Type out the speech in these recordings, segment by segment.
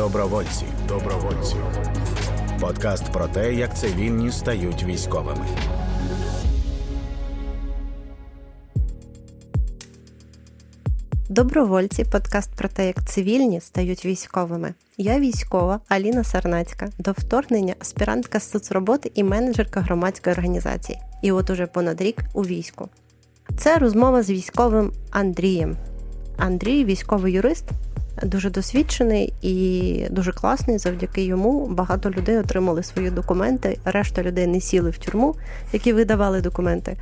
Добровольці. Добровольці. Подкаст про те, як цивільні стають військовими. Добровольці подкаст про те, як цивільні стають військовими. Я військова Аліна Сарнацька, до вторгнення аспірантка соцроботи і менеджерка громадської організації. І от уже понад рік у війську. Це розмова з військовим Андрієм. Андрій військовий юрист, дуже досвідчений і дуже класний. Завдяки йому багато людей отримали свої документи. Решта людей не сіли в тюрму, які видавали документи.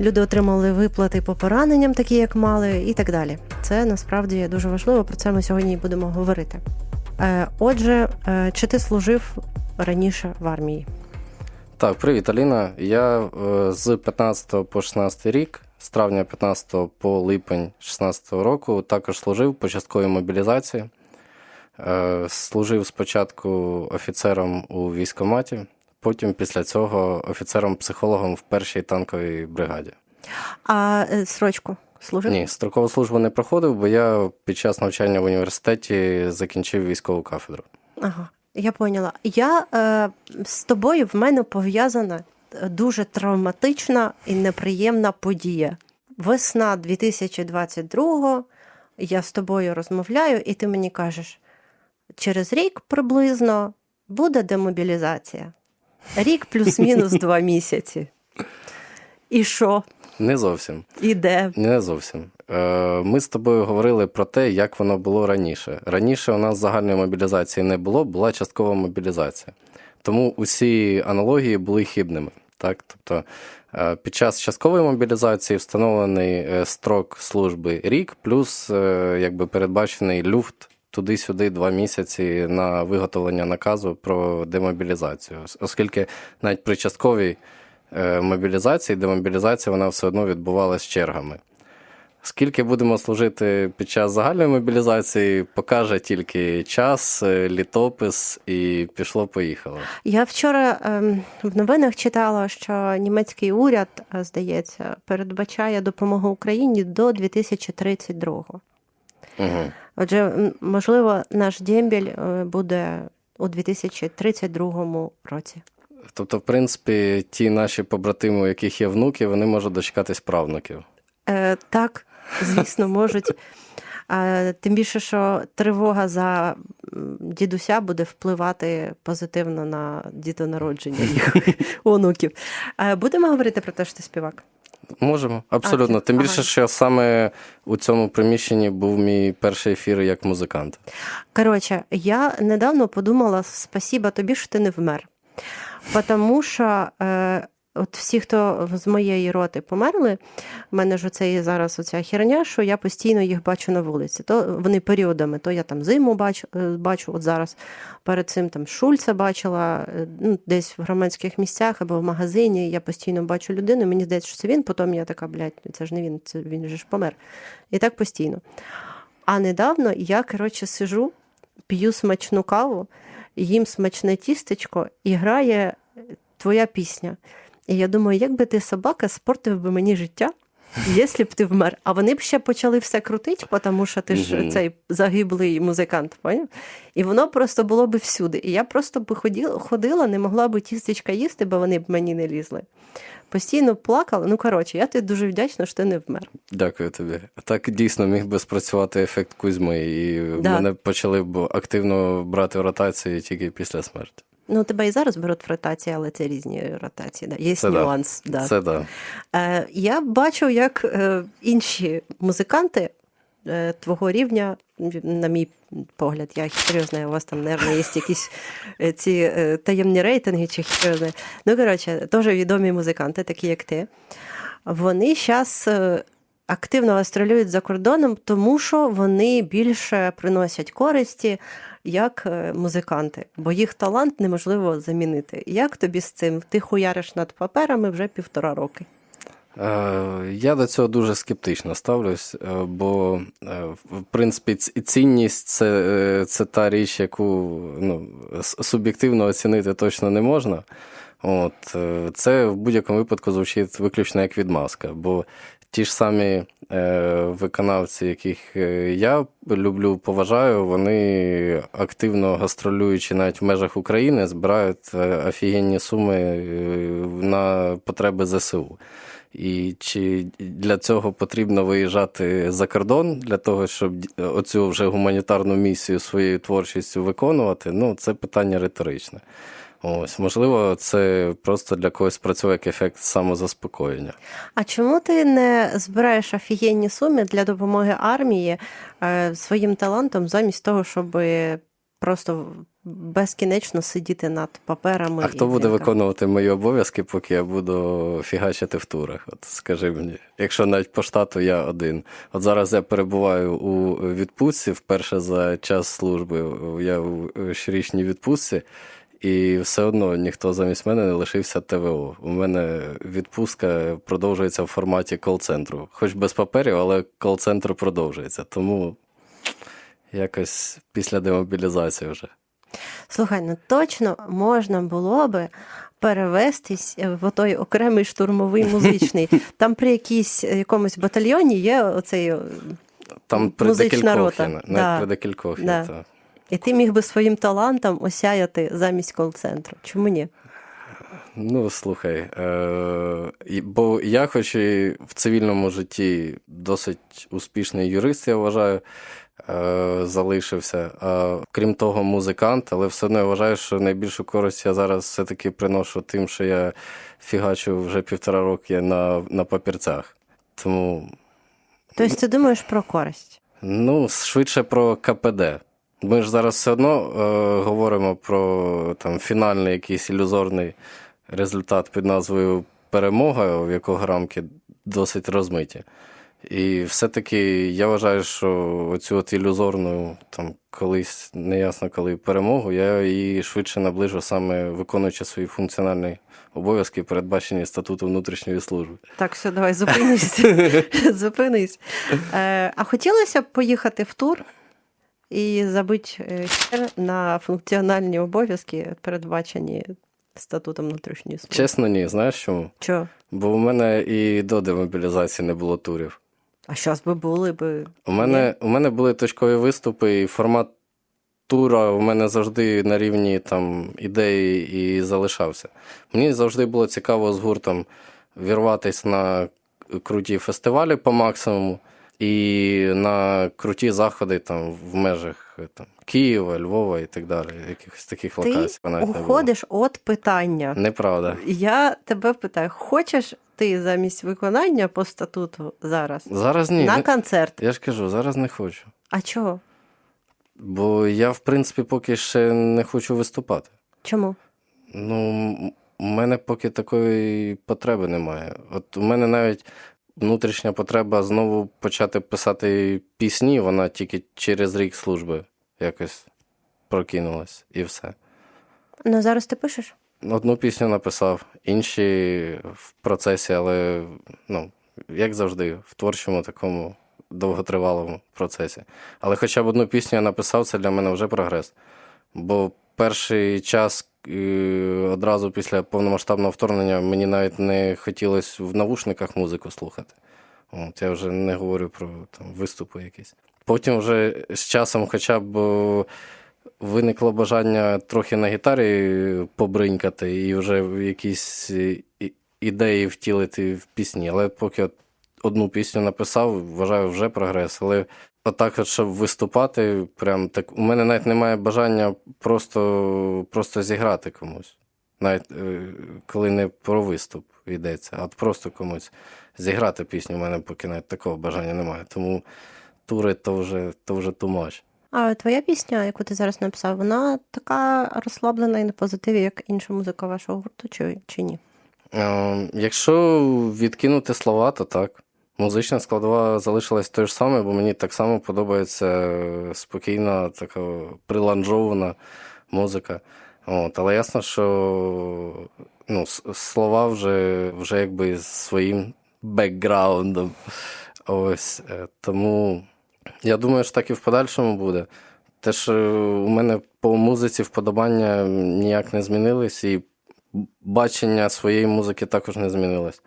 Люди отримали виплати по пораненням, такі як мали, і так далі. Це насправді дуже важливо. Про це ми сьогодні і будемо говорити. Е, Отже, е, чи ти служив раніше в армії? Так, привіт, Аліна. Я е, з 15 по 16 рік, з травня 15 по липень 16 року, також служив по частковій мобілізації. Е, служив спочатку офіцером у військкоматі, потім після цього офіцером-психологом в першій танковій бригаді. А е, срочку служив? Ні, строкову службу не проходив, бо я під час навчання в університеті закінчив військову кафедру. Ага, я поняла. Я е, з тобою в мене пов'язана дуже травматична і неприємна подія. Весна 2022-го я з тобою розмовляю, і ти мені кажеш: через рік приблизно буде демобілізація. Рік плюс-мінус два місяці. І що? Не зовсім. І де? Не зовсім. Е, Ми з тобою говорили про те, як воно було раніше. Раніше у нас загальної мобілізації не було, була часткова мобілізація. Тому усі аналогії були хибними. Так? Тобто е, під час часткової мобілізації встановлений е, строк служби рік, плюс е, якби передбачений люфт туди-сюди два місяці на виготовлення наказу про демобілізацію. Оскільки навіть при частковій мобілізації, демобілізація вона все одно відбувалася чергами. Скільки будемо служити під час загальної мобілізації, покаже тільки час, е, літопис і пішло-поїхало. Я вчора ем, в новинах читала, що німецький уряд, е, здається, передбачає допомогу Україні до 2032-го. Угу. Отже, можливо, наш дембіль е, буде у 2032 році. Тобто, в принципі, ті наші побратими, у яких є внуки, вони можуть дочекатись правнуків. Е, так, звісно, можуть. Тим більше, що тривога за дідуся буде впливати позитивно на дітонародження їх онуків. Будемо говорити про те, що ти співак. Можемо, абсолютно. А, Тим ага. більше, що саме у цьому приміщенні був мій перший ефір як музикант. Коротше, я недавно подумала: спасіба тобі, що ти не вмер. Тому що е, от всі, хто з моєї роти померли, в мене ж оце є зараз оця херня, що я постійно їх бачу на вулиці. То вони періодами, то я там зиму бачу, е, бачу от зараз перед цим там Шульца бачила, е, ну, десь в громадських місцях або в магазині. Я постійно бачу людину. Мені здається, що це він, потім я така, блядь, це ж не він, це він же ж помер. І так постійно. А недавно я, коротше, сижу, п'ю смачну каву, їм смачне тістечко і грає твоя пісня. І я думаю, як би ти собака спортив би мені життя, якщо б ти вмер. А вони б ще почали все крутити, тому що ти ж цей загиблий музикант, поняв? І воно просто було б всюди. І я просто б ходила, ходила, не могла б тістечка їсти, бо вони б мені не лізли. Постійно плакала. Ну, коротше, я тобі дуже вдячна, що ти не вмер. Дякую тобі. Так дійсно міг би спрацювати ефект Кузьми, і Да. мене почали б активно брати в ротацію тільки після смерті. Ну, тебе і зараз беруть в ротації, але це різні ротації. Да. Є Це нюанс. Да. Це так. Е, я бачу, як е, інші музиканти е, твого рівня, на мій погляд, я знаю, у вас там, мабуть, є якісь е, ці е, таємні рейтинги, чи хіро. Ну, коротше, теж відомі музиканти, такі як ти. Вони зараз активно гастролюють за кордоном, тому що вони більше приносять користі як е, музиканти, бо їх талант неможливо замінити. Як тобі з цим? Ти хуяриш над паперами вже півтора роки. Е, Я до цього дуже скептично ставлюсь, е, бо, в принципі, цінність це, це та річ, яку ну, суб'єктивно оцінити точно не можна. От, це в будь-якому випадку звучить виключно як відмазка, бо ті ж самі е, виконавці, яких е, я люблю, поважаю, вони активно гастролюючи навіть в межах України, збирають е, офігенні суми на потреби ЗСУ. І чи для цього потрібно виїжджати за кордон для того, щоб оцю вже гуманітарну місію своєю творчістю виконувати? Ну, це питання риторичне. Ось, можливо, це просто для когось працює як ефект самозаспокоєння. А чому ти не збираєш офігенні суми для допомоги армії е, своїм талантом, замість того, щоб просто безкінечно сидіти над паперами? А хто буде не- виконувати мої обов'язки, поки я буду фігачити в турах? От скажи мені, якщо навіть по штату я один. От зараз я перебуваю у відпустці вперше за час служби. Я у щорічній відпустці, і все одно ніхто замість мене не лишився ТВО. У мене відпустка продовжується в форматі кол-центру. Хоч без паперів, але кол-центр продовжується. Тому якось після демобілізації вже. Слухай, ну точно можна було би перевестись в той окремий штурмовий музичний. Там при якійсь якомусь батальйоні є оцей. е, Там при Музична декількох рота. є, навіть Да. при декількох є. Да. так. І ти міг би своїм талантом осяяти замість кол-центру. Чому ні? Ну, слухай, е, бо я, хоч і в цивільному житті досить успішний юрист, я вважаю, е, залишився. А, крім того, музикант, але все одно я вважаю, що найбільшу користь я зараз все-таки приношу тим, що я фігачу вже півтора роки на, на папірцях. Тому, Тобто ти думаєш про користь? ну, швидше про КПД. Ми ж зараз все одно е, говоримо про там, фінальний якийсь ілюзорний результат під назвою Перемога, в якого рамки досить розмиті. І все-таки я вважаю, що оцю от ілюзорну, там колись неясно коли перемогу, я її швидше наближу саме виконуючи свої функціональні обов'язки, передбачені статуту внутрішньої служби. Так, все, давай зупинись. зупинись. Е, а хотілося б поїхати в тур і забити е, хер на функціональні обов'язки, передбачені статутом внутрішньої служби. Чесно, ні, знаєш чому? Чого? Бо у мене і до демобілізації не було турів. А зараз би були би. У мене, у мене були точкові виступи, і формат тура у мене завжди на рівні там, ідеї і залишався. Мені завжди було цікаво з гуртом вірватися на круті фестивалі по максимуму і на круті заходи там, в межах там, Києва, Львова і так далі. Якихось таких Ти локацій. уходиш від питання. Неправда. Я тебе питаю: хочеш ти замість виконання по статуту зараз Зараз ні. на концерт? Я ж кажу, зараз не хочу. А чого? Бо я, в принципі, поки ще не хочу виступати. Чому? Ну, у мене поки такої потреби немає. От у мене навіть внутрішня потреба знову почати писати пісні, вона тільки через рік служби якось прокинулась і все. Ну зараз ти пишеш? Одну пісню написав, інші в процесі, але ну, як завжди, в творчому такому довготривалому процесі. Але хоча б одну пісню я написав, це для мене вже прогрес. Бо перший час одразу після повномасштабного вторгнення мені навіть не хотілося в навушниках музику слухати. От, я вже не говорю про там, виступи якісь. Потім вже з часом хоча б е, виникло бажання трохи на гітарі побринькати і вже якісь е, ідеї втілити в пісні. Але поки одну пісню написав, вважаю вже прогрес. Але отак, от, щоб виступати, прям так у мене навіть немає бажання просто, просто зіграти комусь. Навіть е, коли не про виступ йдеться, а от просто комусь зіграти пісню, у мене поки навіть такого бажання немає. Тому тури то вже, то вже much. А твоя пісня, яку ти зараз написав, вона така розслаблена і на позитиві, як інша музика вашого гурту, чи, чи ні? Е, Якщо відкинути слова, то так. Музична складова залишилась той ж саме, бо мені так само подобається спокійна, така приланжована музика. От, але ясно, що ну, слова вже, вже якби з своїм бекграундом. Ось. е, Тому я думаю, що так і в подальшому буде. Теж е, у мене по музиці вподобання ніяк не змінились, і бачення своєї музики також не змінилось.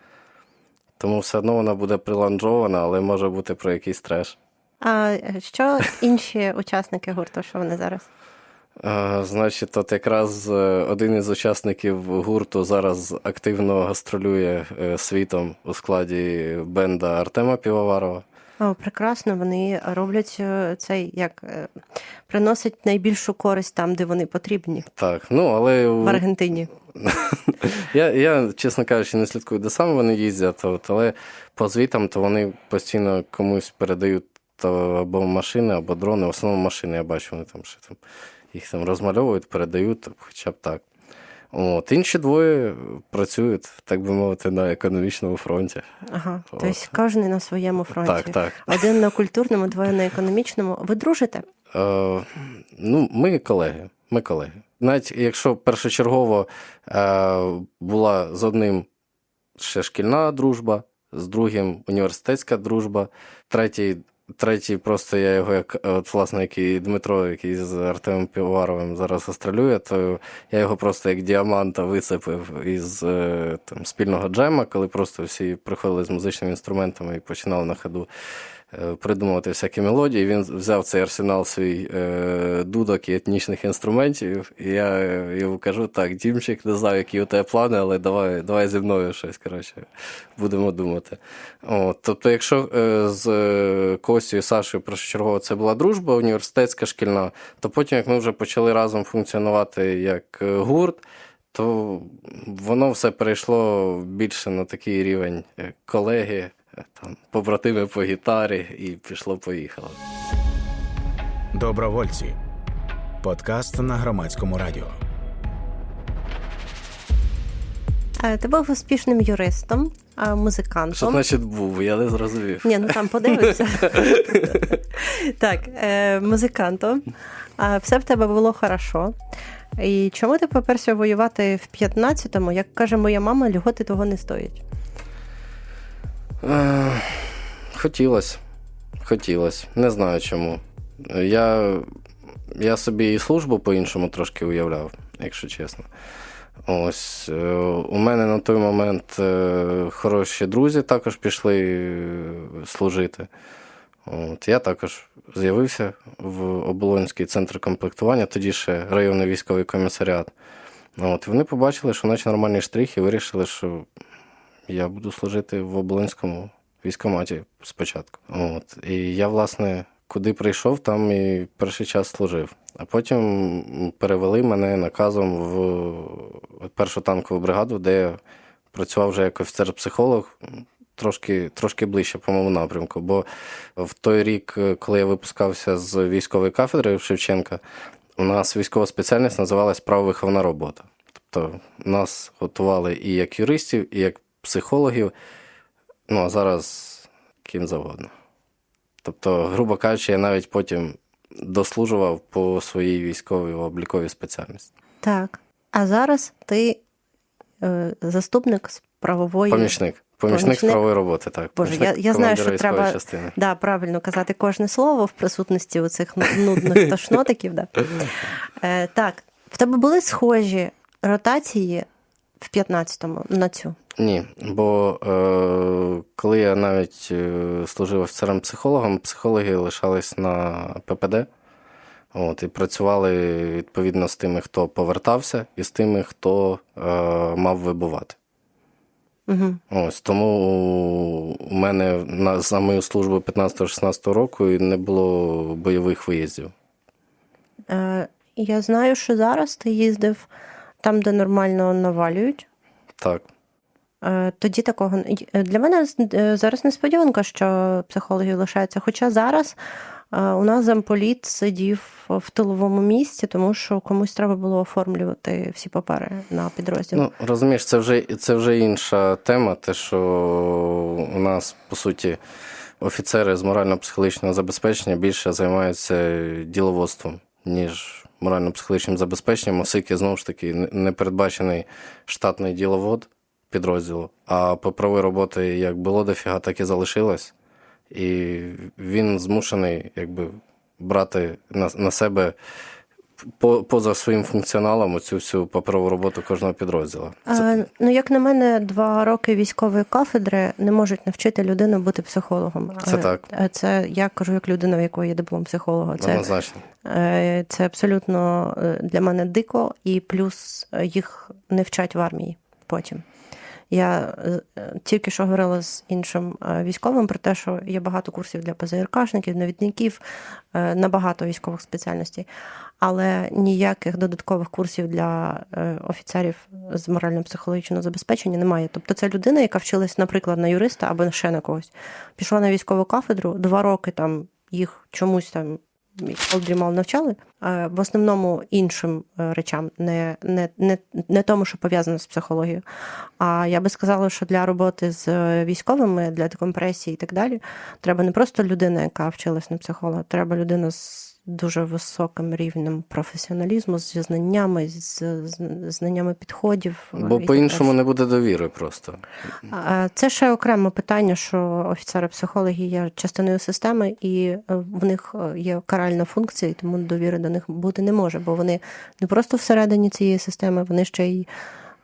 Тому все одно вона буде приланжована, але може бути про якийсь треш. А що інші учасники гурту, що вони зараз? Значить, от якраз е, один із учасників гурту зараз активно гастролює е, світом у складі бенда Артема Півоварова. О, прекрасно, вони роблять е, цей як приносять найбільшу користь там, де вони потрібні, Так, ну але в Аргентині. Я, я, чесно кажучи, не слідкую, де саме вони їздять, от, але по звітам то вони постійно комусь передають то або машини, або дрони. В основному машини я бачу, вони там що там їх там розмальовують, передають, хоча б так. От, інші двоє працюють, так би мовити, на економічному фронті. Ага, От. тобто кожен на своєму фронті. Так, так. Один на культурному, двоє на економічному. Ви дружите? Е, ну, ми колеги. Ми колеги. Навіть якщо першочергово е, була з одним ще шкільна дружба, з другим університетська дружба, третій, третій просто я його, як от, власне, який Дмитро, який з Артемом Півоваровим зараз гастролює, то я його просто як діаманта висипив із е, там, спільного джема, коли просто всі приходили з музичними інструментами і починали на ходу придумувати всякі мелодії. Він взяв цей арсенал свій е, дудок і етнічних інструментів. І я йому кажу: так, Дімчик, не знаю, які у тебе плани, але давай, давай зі мною щось. Коротше, будемо думати. От, тобто, якщо е, з е, Костю і Сашою першочергово це була дружба університетська шкільна, то потім, як ми вже почали разом функціонувати як е, гурт. То воно все перейшло більше на такий рівень е, колеги, е, там, побратими по гітарі, і пішло-поїхало. Добровольці. Подкаст на громадському радіо. Е, Ти був успішним юристом, а, Що значить був? Я не зрозумів. Ні, ну там подивимося. так, е, музикантом. Все в тебе було хорошо. І чому ти поперся воювати в 15-му? Як каже моя мама, льготи того не стоїть. Е, Хотілося. Хотілося. Не знаю чому. Я, я собі і службу по-іншому трошки уявляв, якщо чесно. Ось е, у мене на той момент е, хороші друзі також пішли служити. От, я також з'явився в Оболонський центр комплектування, тоді ще районний військовий комісаріат. От, вони побачили, що наче нормальний штрих, і вирішили, що я буду служити в Оболонському військкоматі спочатку. От. І я, власне, куди прийшов, там і перший час служив. А потім перевели мене наказом в першу танкову бригаду, де я працював вже як офіцер-психолог. Трошки, трошки ближче по моєму напрямку. Бо в той рік, коли я випускався з військової кафедри Шевченка, у нас військова спеціальність називалась правовиховна робота. Тобто нас готували і як юристів, і як психологів, ну а зараз ким завгодно. Тобто, грубо кажучи, я навіть потім дослужував по своїй військовій обліковій спеціальності. Так. А зараз ти е, заступник з правової. Помічник. Помічник, з правової роботи, так. Боже, я, я знаю, що треба частини. да, правильно казати кожне слово в присутності у цих нудних тошнотиків. Да. Е, так, в тебе були схожі ротації в 15-му на цю. Ні, бо е, коли я навіть е, служив офіцером-психологом, психологи лишались на ППД. От, і працювали відповідно з тими, хто повертався, і з тими, хто е, мав вибувати. Угу. Ось тому у мене на, за мою службу 15-16 року і не було бойових виїздів. Е, я знаю, що зараз ти їздив там, де нормально навалюють. Так. Е, Тоді такого для мене е, зараз несподіванка, що психологи лишаються. Хоча зараз е, у нас замполіт сидів в тиловому місці, тому що комусь треба було оформлювати всі папери на підрозділ. Ну, розумієш, це вже, це вже інша тема, те, що у нас, по суті, офіцери з морально-психологічного забезпечення більше займаються діловодством, ніж морально-психологічним забезпеченням, оскільки, знову ж таки, не- передбачений штатний діловод підрозділу. А по роботи як було дофіга, так і залишилось. І він змушений якби, брати на, на себе по, поза своїм функціоналом оцю всю паперову роботу кожного підрозділу. Це, Е, ну, як на мене, два роки військової кафедри не можуть навчити людину бути психологом. Це Е, так. е, Це я кажу як людина, в якої є диплом психолога. Це, однозначно. Е, це абсолютно е, для мене дико, і плюс е, їх не вчать в армії потім. Я тільки що говорила з іншим військовим про те, що є багато курсів для ПЗРКшників, навідників на багато військових спеціальностей, але ніяких додаткових курсів для офіцерів з морально-психологічного забезпечення немає. Тобто це людина, яка вчилась, наприклад, на юриста або ще на когось, пішла на військову кафедру, два роки там їх чомусь там Олдрімал навчали в основному іншим е, речам, не, не, не, не тому, що пов'язано з психологією. А я би сказала, що для роботи з е, військовими, для декомпресії і так далі, треба не просто людина, яка вчилась на психолога, треба людина з дуже високим рівнем професіоналізму, зі знаннями, з знаннями підходів. е, Бо по-іншому не буде довіри просто. Це ще окреме питання, що офіцери-психологи є частиною системи, і е, в них е, є каральна функція, і тому довіри до них бути не може, бо вони не просто всередині цієї системи, вони ще й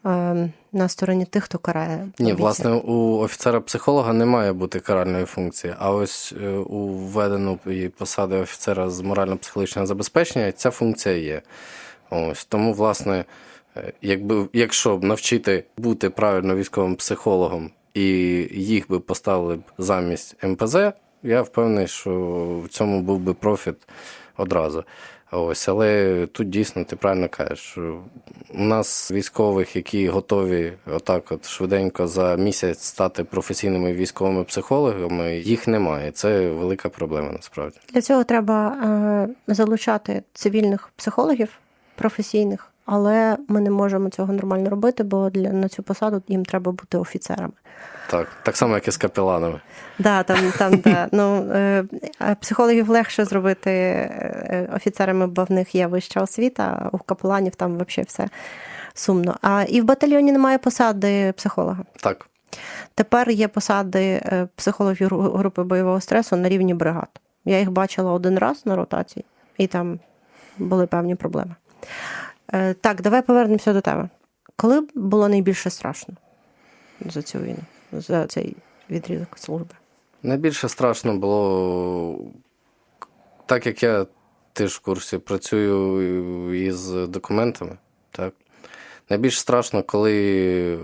е, на стороні тих, хто карає. Ні, власне, у офіцера-психолога не має бути каральної функції, а ось е, у введену її посади офіцера з морально-психологічного забезпечення ця функція є. Ось тому, власне, е, якби якщо б навчити бути правильно військовим психологом і їх би поставили б замість МПЗ, я впевнений, що в цьому був би профіт одразу. Ось, але тут дійсно ти правильно кажеш. У нас військових, які готові отак, от швиденько за місяць стати професійними військовими психологами, їх немає. Це велика проблема насправді. Для цього треба е, залучати цивільних психологів професійних, але ми не можемо цього нормально робити, бо для на цю посаду їм треба бути офіцерами. Так, так само, як і з капеланами. Да, там, там да. ну, е, психологів легше зробити е, офіцерами, бо в них є вища освіта, а у капеланів там взагалі все сумно. А і в батальйоні немає посади психолога. Так, Тепер є посади е, психологів групи бойового стресу на рівні бригад. Я їх бачила один раз на ротації, і там були певні проблеми. Е, Так, давай повернемося до тебе. Коли було найбільше страшно за цю війну, за цей відрізок служби? Найбільше страшно було, так як я теж в курсі працюю із документами. Так? Найбільш страшно, коли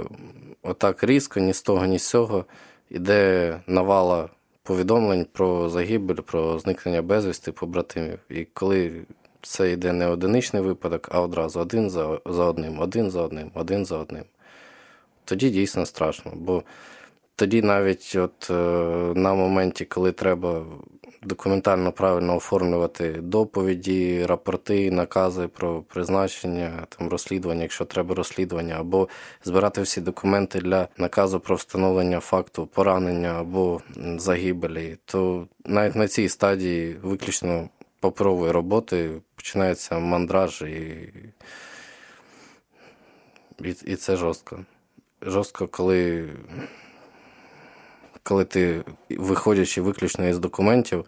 отак різко, ні з того, ні з цього йде навала повідомлень про загибель, про зникнення безвісти побратимів. І коли це йде не одиничний випадок, а одразу один за, за одним, один за одним, один за одним. Тоді дійсно страшно. Бо тоді навіть от е, на моменті, коли треба документально правильно оформлювати доповіді, рапорти, накази про призначення, там розслідування, якщо треба розслідування, або збирати всі документи для наказу про встановлення факту поранення або загибелі, то навіть на цій стадії виключно паперової роботи починається мандраж і, і, і це жорстко. Жорстко, коли коли ти, виходячи виключно із документів,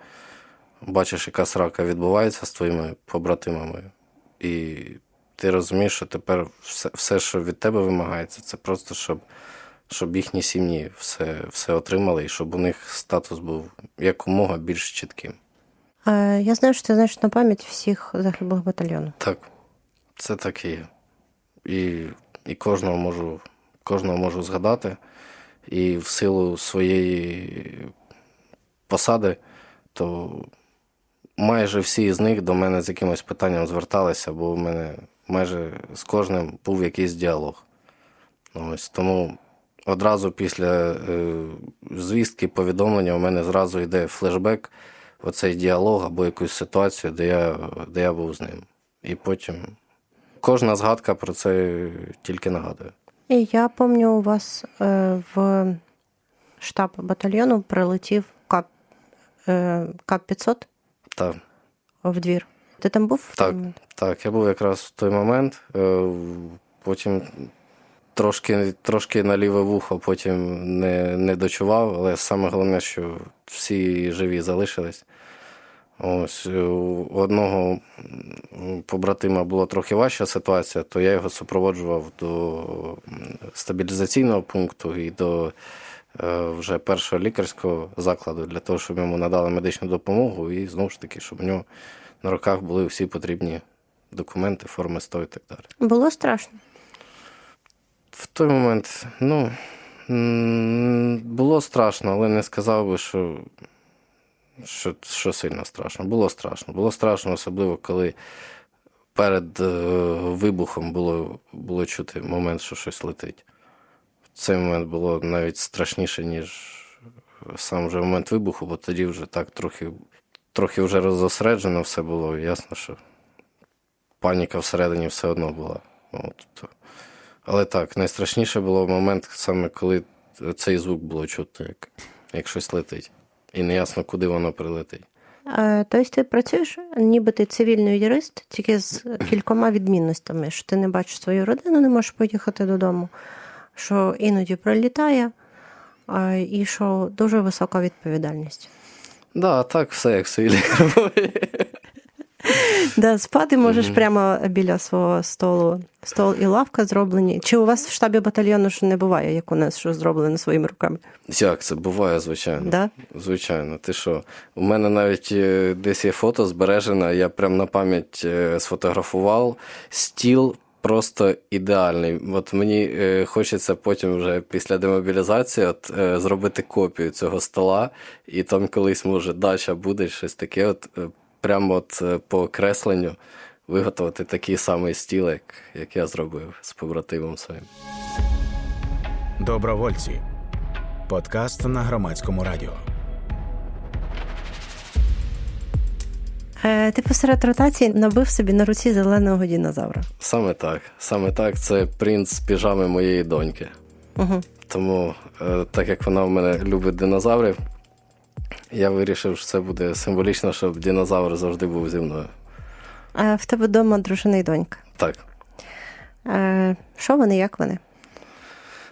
бачиш, яка срака відбувається з твоїми побратимами, і ти розумієш, що тепер все, все що від тебе вимагається, це просто щоб, щоб їхні сім'ї все, все отримали, і щоб у них статус був якомога більш чітким. Е, Я знаю, що ти знаєш на пам'ять всіх загиблих батальйону. Так, це так і є. І, і кожного можу, кожного можу згадати. І в силу своєї посади, то майже всі з них до мене з якимось питанням зверталися, бо у мене майже з кожним був якийсь діалог. Ось тому одразу після е, звістки, повідомлення у мене зразу йде флешбек, оцей діалог або якусь ситуацію, де я, де я був з ним. І потім кожна згадка про це тільки нагадує. І я пам'ятаю, у вас е, в штаб батальйону прилетів КАП, е, КАП-500 Так. в двір. Ти там був? Так. Так, я був якраз в той момент. е, Потім трошки, трошки на ліве вухо, потім не, не дочував, але саме головне, що всі живі залишились. Ось е, у одного побратима була трохи важча ситуація, то я його супроводжував до стабілізаційного пункту і до е, вже першого лікарського закладу для того, щоб йому надали медичну допомогу, і знову ж таки, щоб у нього на руках були всі потрібні документи, форми 100 і так далі. Було страшно. В той момент, ну, було страшно, але не сказав би, що, що, що сильно страшно. Було страшно. Було страшно, особливо, коли перед е, вибухом було, було чути момент, що щось летить. В цей момент було навіть страшніше, ніж сам вже момент вибуху, бо тоді вже так трохи, трохи вже розосереджено все було. і Ясно, що паніка всередині все одно була. От. Але так, найстрашніше було момент саме коли цей звук було чути, як, як щось летить. І неясно, куди воно прилетить. Тобто ти працюєш, ніби ти цивільний юрист, тільки з кількома відмінностями, що ти не бачиш свою родину, не можеш поїхати додому, що іноді прилітає, і що дуже висока відповідальність. Да, так, все як собі лікар. Да, спати можеш прямо біля свого столу. Стол і лавка зроблені. Чи у вас в штабі батальйону ж не буває, як у нас, що зроблено своїми руками? Як це буває, звичайно. Да? Звичайно, ти що? У мене навіть е, десь є фото збережене, я прям на пам'ять е, сфотографував стіл. Просто ідеальний. От мені е, хочеться потім вже після демобілізації от, е, зробити копію цього стола, і там колись, може, дача буде щось таке, от е, прямо от е, по окресленню виготовити такий самий стіл, як, як я зробив з побратимом своїм. Добровольці. Подкаст на громадському радіо. Е, Ти посеред ротації набив собі на руці зеленого дінозавра. Саме так. Саме так. Це принц з піжами моєї доньки. Угу. Тому, е, так як вона в мене любить динозаврів, я вирішив, що це буде символічно, щоб динозавр завжди був зі мною. А в тебе вдома дружина і донька. Так. Е, Що вони, як вони?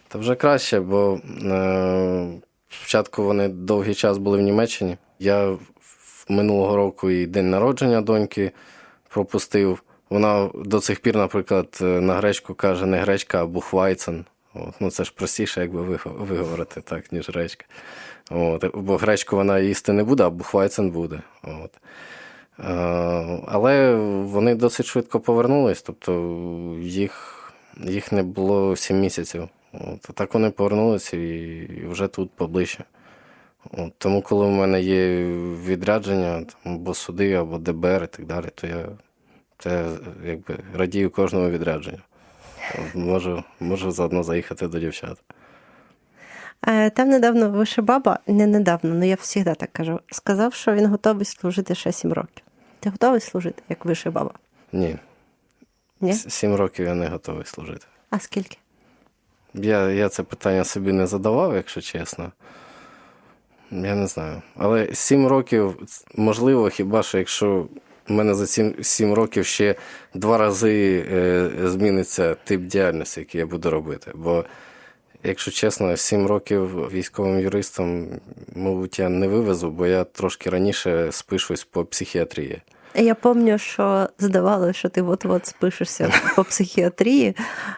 Та вже краще, бо е, спочатку вони довгий час були в Німеччині. Я минулого року і день народження доньки пропустив. Вона до цих пір, наприклад, е, на гречку каже не гречка, а бухвайцен. От, ну це ж простіше, якби виго- виговорити так, ніж гречка. От, бо гречку вона їсти не буде, а бухвайцен буде. От. Е, але вони досить швидко повернулись, тобто їх, їх не було 7 місяців. От, так вони повернулися і вже тут поближче. От, тому, коли в мене є відрядження, там, або суди, або ДБР і так далі, то я, я якби, радію кожному відрядженню. От, Можу, можу заодно заїхати до дівчат. Е, Там недавно вишибаба, не недавно, але я завжди так кажу, сказав, що він готовий служити ще 7 років. Ти готовий служити, як вишибаба? Ні, Ні? сім років я не готовий служити. А скільки? Я, я це питання собі не задавав, якщо чесно. Я не знаю. Але сім років, можливо, хіба що якщо в мене за сім, сім років ще два рази е, зміниться тип діяльності, який я буду робити. Бо, якщо чесно, сім років військовим юристом, мабуть, я не вивезу, бо я трошки раніше спишусь по психіатрії. Я пам'ятаю, що здавалося, що ти от-от спишешся по психіатрії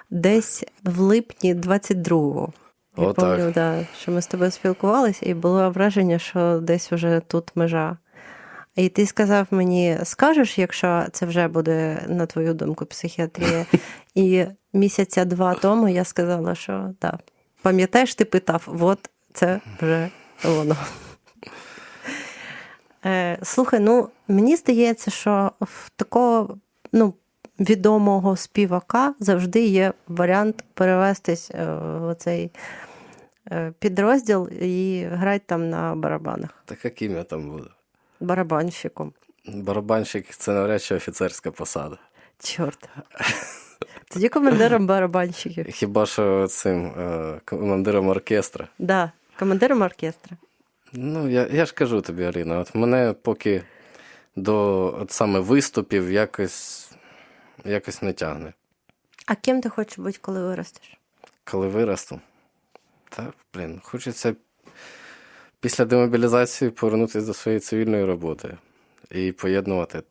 десь в липні 22-го. Я Отак. пам'ятаю, да, що ми з тобою спілкувалися, і було враження, що десь вже тут межа. І ти сказав мені, скажеш, якщо це вже буде, на твою думку, психіатрія. І місяця два тому я сказала, що так. Пам'ятаєш, ти питав, от це вже воно. Е, слухай, ну мені здається, що в такого ну, відомого співака завжди є варіант перевестись е, в цей е, підрозділ і грати там на барабанах. Так яким я там буду? Барабанщиком. Барабанщик це навряд чи офіцерська посада. Чорт. Тоді командиром барабанщиків. Хіба що цим е, командиром оркестра. Да, командиром оркестра. Ну, я, я ж кажу тобі, Аліна, от мене поки до от саме виступів якось, якось не тягне. А ким ти хочеш бути, коли виростеш? Коли виросту, та, блін, хочеться після демобілізації повернутися до своєї цивільної роботи. і поєднувати,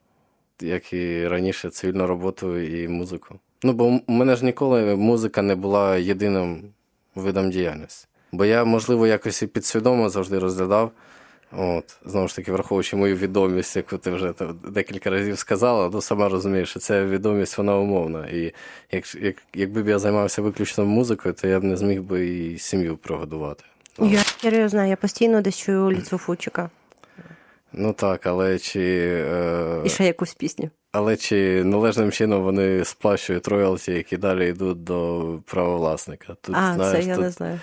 як і раніше, цивільну роботу і музику. Ну, бо у мене ж ніколи музика не була єдиним видом діяльності. Бо я, можливо, якось і підсвідомо завжди розглядав. От, знову ж таки, враховуючи мою відомість, яку ти вже там декілька разів сказала, ну сама розумієш, що ця відомість вона умовна. І як, як, якби б я займався виключно музикою, то я б не зміг би і сім'ю прогодувати. Я серйозно, я постійно десь чую ліцу Фучика. Ну так, але чи, е, І ще якусь пісню. але чи належним чином вони сплачують роялті, які далі йдуть до правовласника? Тут, а, знаєш, це я тут, не знаю.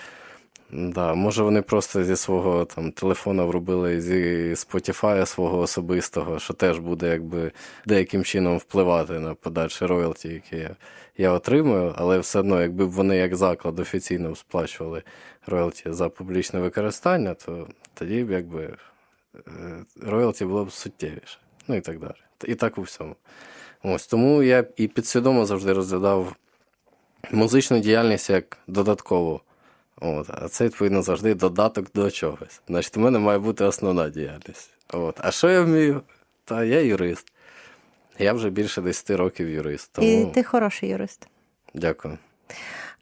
Да, може вони просто зі свого там телефона вробили зі Spotify свого особистого, що теж буде якби деяким чином впливати на подальші роялті, які я, я отримую, але все одно, якби вони як заклад офіційно сплачували роялті за публічне використання, то тоді б якби роялті було б суттєвіше. Ну і так далі. І так у всьому. Ось тому я і підсвідомо завжди розглядав музичну діяльність як додаткову. От, а це, відповідно, завжди додаток до чогось. Значить, у мене має бути основна діяльність. От. А що я вмію? Та я юрист. Я вже більше 10 років юрист. Тому І ти хороший юрист. дякую.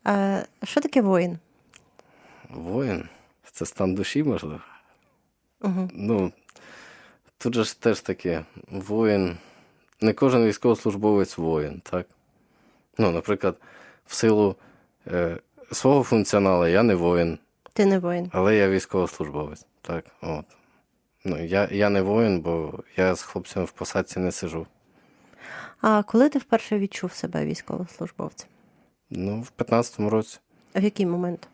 А, що таке воїн? Воїн це стан душі, можливо. Угу. Ну, тут же ж теж таке, воїн. Не кожен військовослужбовець воїн, так? Ну, наприклад, в силу е, свого функціоналу я не воїн. Ти не воїн. Але я військовослужбовець. Так, от. Ну, я, я не воїн, бо я з хлопцями в посадці не сижу. А коли ти вперше відчув себе військовослужбовцем? Ну, в 15-му році. А в який момент?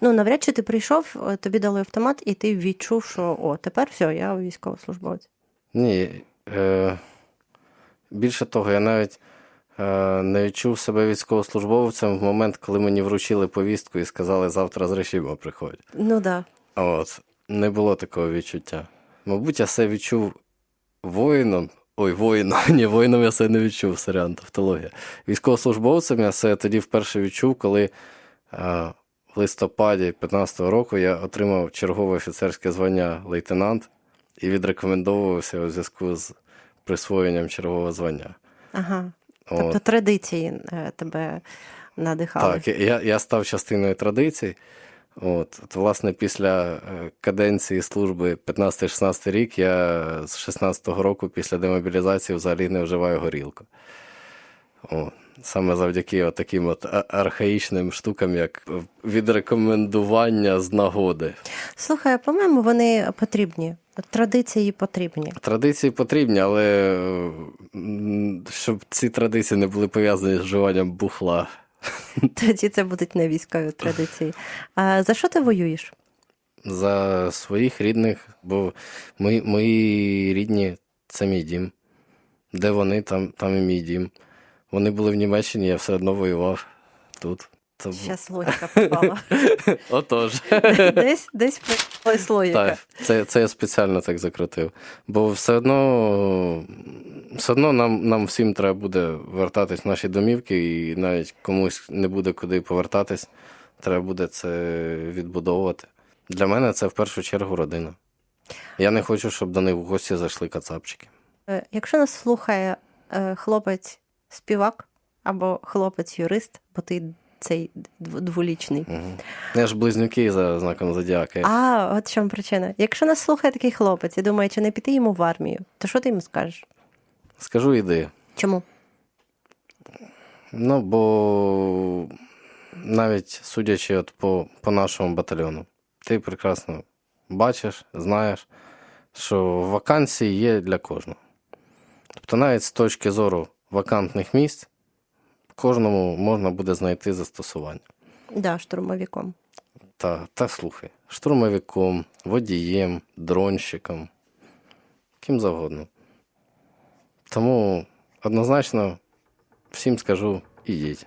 Ну, навряд чи ти прийшов, е, тобі дали автомат, і ти відчув, що о, тепер все, я військовослужбовець. Ні. Е, більше того, я навіть е, не відчув себе військовослужбовцем в момент, коли мені вручили повістку і сказали, завтра з режиму приходь. Ну так. А От, не було такого відчуття. Мабуть, я це відчув воїном. Ой, воїном. Ні, воїном я це не відчув, сорян, тавтологія. Військовослужбовцем я це тоді вперше відчув, коли а, в листопаді 15-го року я отримав чергове офіцерське звання лейтенант і відрекомендовувався у зв'язку з присвоєнням чергового звання. Ага. От. Тобто традиції е, тебе надихали. Так, я, я став частиною традицій. От, от, власне, після е, каденції служби 15-16 рік я з 16-го року після демобілізації взагалі не вживаю горілку. О, саме завдяки от таким от архаїчним штукам, як відрекомендування з нагоди. Слухай, по-моєму, вони потрібні. Традиції потрібні. Традиції потрібні, але е, щоб ці традиції не були пов'язані з вживанням бухла. Тоді це будуть не військові традиції. А за що ти воюєш? за своїх рідних, бо мої, мої рідні це мій дім. Де вони, там, там і мій дім. Вони були в Німеччині, я все одно воював тут. Тому... Зараз логіка попала. Отож. Десь десь логіка. Так, це, це я спеціально так закрутив. Бо все одно, все одно нам, нам всім треба буде вертатись в наші домівки, і навіть комусь не буде куди повертатись, треба буде це відбудовувати. Для мене це в першу чергу родина. Я не хочу, щоб до них в гості зайшли кацапчики. Е, Якщо нас слухає е, хлопець-співак або хлопець-юрист, бо ти цей дволічний. Угу. Я ж близнюки за знаком зодіака. А, от в чому причина. Якщо нас слухає такий хлопець і думає, чи не піти йому в армію, то що ти йому скажеш? Скажу ідею. Чому? Ну, бо навіть судячи от по, по нашому батальйону, ти прекрасно бачиш, знаєш, що вакансії є для кожного. Тобто, навіть з точки зору вакантних місць, кожному можна буде знайти застосування. Да, штурмовиком. Та, та слухай, штурмовиком, водієм, дронщиком, ким завгодно. Тому однозначно всім скажу, ідіть.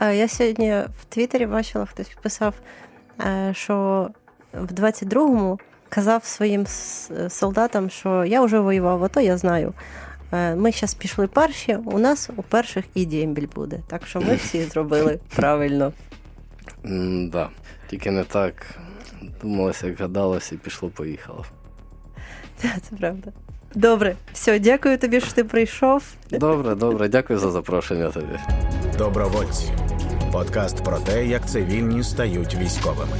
Я сьогодні в Твіттері бачила, хтось писав, е, що в 22-му казав своїм солдатам, що я вже воював, а то я знаю. Е, Ми зараз пішли перші, у нас у перших і дембіль буде. Так що ми всі зробили правильно. Да. Тільки не так думалося, як гадалося, і пішло-поїхало. Це правда. Добре, все, дякую тобі, що ти прийшов. Добре, добре, дякую за запрошення тобі. Добровольці. Подкаст про те, як цивільні стають військовими.